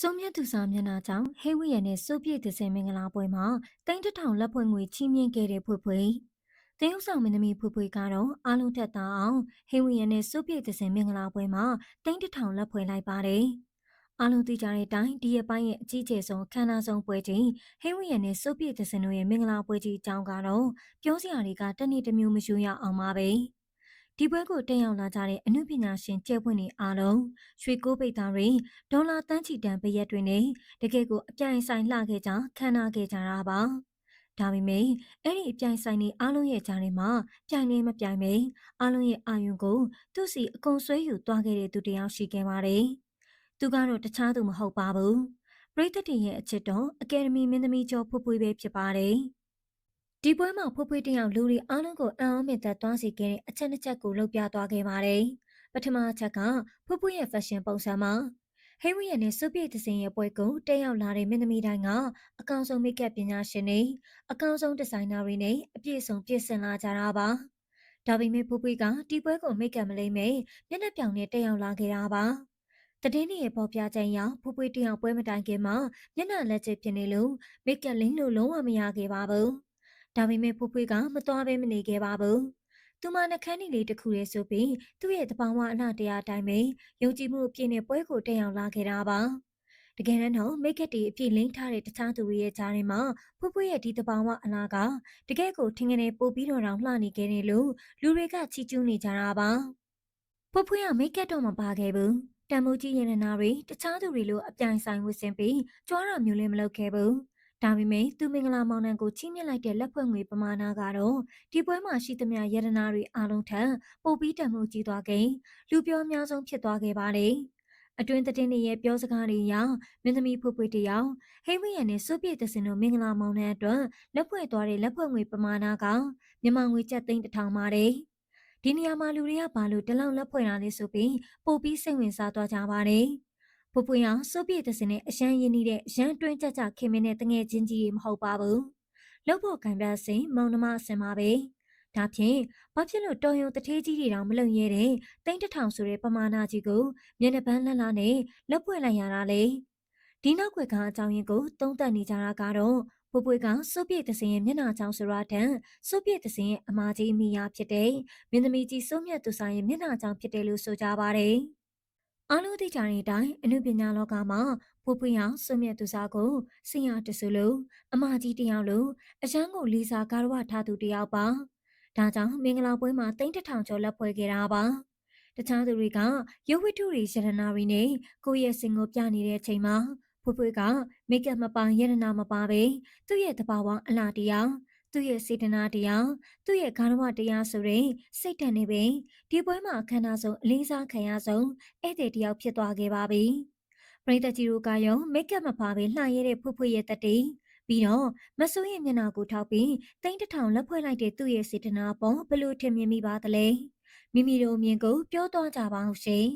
စုံမြတ်သူစာမျက်နှာကြောင့်ဟေးဝီရနဲ့စုပ်ပြည့်သစင်မင်္ဂလာပွဲမှာတိန်းတထောင်လက်ဖွဲ့ငွေချီးမြှင့်ခဲ့တဲ့ဖွေဖွေတင်းဥဆောင်မင်းသမီးဖွေဖွေကတော့အားလုံးထက်သာအောင်ဟေးဝီရနဲ့စုပ်ပြည့်သစင်မင်္ဂလာပွဲမှာတိန်းတထောင်လက်ဖွဲ့လိုက်ပါတယ်အားလုံးသိကြတဲ့အတိုင်းဒီရက်ပိုင်းရဲ့အကြီးကျယ်ဆုံးခမ်းနားဆုံးပွဲကြီးဟေးဝီရနဲ့စုပ်ပြည့်သစင်တို့ရဲ့မင်္ဂလာပွဲကြီးအကြောင်းကတော့ပြောစရာတွေကတနေ့တစ်မျိုးမယူရအောင်ပါပဲ။ ဒီပွဲကိုတက်ရောက်လာကြတဲ့အမှုပညာရှင်ကျဲပွင့်တွေအားလုံးရွှေကိုပိတ်သားတွေဒေါ်လာတန်းချီတန်ပရက်တွေနဲ့တကယ့်ကိုအပြိုင်ဆိုင်လှခဲ့ကြခမ်းနားခဲ့ကြတာပါဒါပေမဲ့အဲ့ဒီအပြိုင်ဆိုင်တွေအားလုံးရဲ့ကြားထဲမှာပြိုင်နေမပြိုင်ပဲအားလုံးရဲ့အာယုံကိုသူ့စီအကုန်ဆွဲယူသွားခဲ့တဲ့သူတယောက်ရှိခဲ့ပါတယ်သူကတော့တခြားသူမဟုတ်ပါဘူးပရိသတ်တွေရဲ့အချစ်တော်အကယ်ဒမီမင်းသမီးကျော်ဖွဖွေးပဲဖြစ်ပါတယ် ဒီပွဲမှာဖွဖွေးတယောက်လူတွေအားလုံးကိုအံ့အားမြင့်သက်သွားစေခဲ့တဲ့အချက်နှစ်ချက်ကိုလှုပ်ပြသွားခဲ့ပါတယ်။ပထမအချက်ကဖွဖွေးရဲ့ fashion ပုံစံမှာဟေးဝီရဲ့နဲ့စုပြည့်သစင်ရဲ့ပွဲကိုတက်ရောက်လာတဲ့မင်းသမီးတိုင်းကအကောင်ဆုံးမိတ်ကပ်ပညာရှင်တွေအကောင်ဆုံးဒီဇိုင်နာတွေနဲ့အပြည့်အစုံပြည့်စင်လာကြတာပါ။ဒါပေမဲ့ဖွဖွေးကဒီပွဲကိုမိတ်ကပ်မလိမ့်မဲမျက်နှာပြောင်နဲ့တက်ရောက်လာခဲ့တာပါ။တည်င်းရဲ့ပေါ်ပြချက်အရဖူးပွေးတယောက်ပွဲမတိုင်ခင်မှာမျက်နှာလက်ချဖြစ်နေလို့မိတ်ကပ်လင်းလို့လုံးဝမရခဲ့ပါဘူး။ ဒါပေမဲ့ဖွဖွေးကမသွားဘဲမနေခဲ့ပါဘူး။သူမနှခမ်းနီလေးတစ်ခုရဲ့ဆိုပြီးသူ့ရဲ့တပောင်ဝအနာတရားအတိုင်းပဲယုံကြည်မှုအပြည့်နဲ့ပွဲကိုတက်ရောက်လာခဲ့တာပါ။တကယ်တမ်းတော့မိတ်ကက်တီအပြည့်လင်းထားတဲ့တခြားသူတွေရဲ့ကြားထဲမှာဖွဖွေးရဲ့ဒီတပောင်ဝအနာကတကယ်ကိုထင်ကနေပို့ပြီးတော့တောင်လှနေခဲ့တယ်လို့လူတွေကချီးကျူးနေကြတာပါ။ဖွဖွေးကမိတ်ကက်တော့မပါခဲ့ဘူး။တံမိုးကြီးရတနာတွေတခြားသူတွေလိုအပြိုင်ဆိုင်ဝစ်စင်ပြီးကြွားတာမျိုးလည်းမလုပ်ခဲ့ဘူး။ ဒါပေမဲ့သူမင်္ဂလာမောင်နှံကိုချီးမြှင့်လိုက်တဲ့လက်ဖွဲ့ငွေပမာဏကတော့ဒီပွဲမှာရှိသမျှရတနာတွေအားလုံးထက်ပိုပြီးတန်မှုကြီးသွားခဲ့လူပြောအများဆုံးဖြစ်သွားခဲ့ပါတယ်။အတွင်းသတင်းတွေရဲ့ပြောစကားတွေအရမင်းသမီးဖွဖွတယောက်ဟိမရနဲ့စွပြည့်သစင်တို့မင်္ဂလာမောင်နှံအတွက်လက်ဖွဲ့သွားတဲ့လက်ဖွဲ့ငွေပမာဏကမြန်မာငွေကျပ်သိန်းတစ်ထောင်ပါတယ်။ဒီနေရာမှာလူတွေကဘာလို့တလောက်လက်ဖွဲ့တာလဲဆိုပြီးပိုပြီးစိတ်ဝင်စားသွားကြပါတယ်။ ပူပူရောင်စိုးပြေတဲ့စင်နဲ့အရန်ရင်းနေတဲ့ရန်တွင်းကြကြခင်မင်းနဲ့တငယ်ချင်းကြီးမဟုတ်ပါဘူးလောက်ဖို့ကံပြစင်မောင်နှမအစင်ပါပဲဒါဖြင့်ဘာဖြစ်လို့တော်ရုံတထေးကြီးတွေတောင်မလုံရဲတဲ့တိန်းတထောင်ဆိုတဲ့ပမာဏကြီးကိုမျက်နှာပန်းလှလှနဲ့လက်ပွင့်လိုက်ရတာလေဒီနောက်ွယ်ကအကြောင်းရင်းကိုသုံးသပ်နေကြတာကတော့ပွပွေကစုပ်ပြည့်သစင်ရဲ့မျက်နှာချောင်းဆိုရတဲ့စုပ်ပြည့်သစင်ရဲ့အမာကြီးမိယာဖြစ်တဲ့မင်းသမီးကြီးစိုးမြတ်သူဆိုင်ရဲ့မျက်နှာချောင်းဖြစ်တယ်လို့ဆိုကြပါတယ်။ အားလုံးသိကြတဲ့အတိုင်းအနုပညာလောကမှာဖူးဖွေးအောင်စွမြတ်သူစားကိုစင်ရတဆူလို့အမကြီးတယောက်လို့အရန်ကိုလီစာကာရဝထားသူတယောက်ပါဒါကြောင့်မင်္ဂလာပွဲမှာတိန်းတထောင်ကျော်လက်ဖွဲ့ခဲ့တာပါတခြားသူတွေကရုပ်ဝတ္ထုတွေရတနာတွေနဲ့ကိုယ့်ရဲ့စင်ကိုပြနေတဲ့အချိန်မှာဖွေးဖွေးကမိတ်ကပ်မပါရတနာမပါပဲသူ့ရဲ့တဘာဝအလားတရား သူ့ရဲ့စေတနာတရားသူ့ရဲ့ဂါရဝတရားဆိုတဲ့စိတ်ဓာတ်နဲ့ပဲဒီပွဲမှာအခမ်းအနားဆုံးအလေးစားခံရဆုံးဧည့်သည်တယောက်ဖြစ်သွားခဲ့ပါပြီပရိသတ်ကြီးတို့ကရောမိတ်ကပ်မပါပဲလှရတဲ့ဖွဖွရဲ့တတိပြီးတော့မဆိုးရဲ့မျက်နှာကိုထောက်ပြီးတိန်းတထောင်လက်ဖွဲ့လိုက်တဲ့သူ့ရဲ့စေတနာပေါ်ဘလို့ထင်မြင်မိပါသလဲမိမိတို့အမြင်ကိုပြောသွားကြပါအောင်ရှင်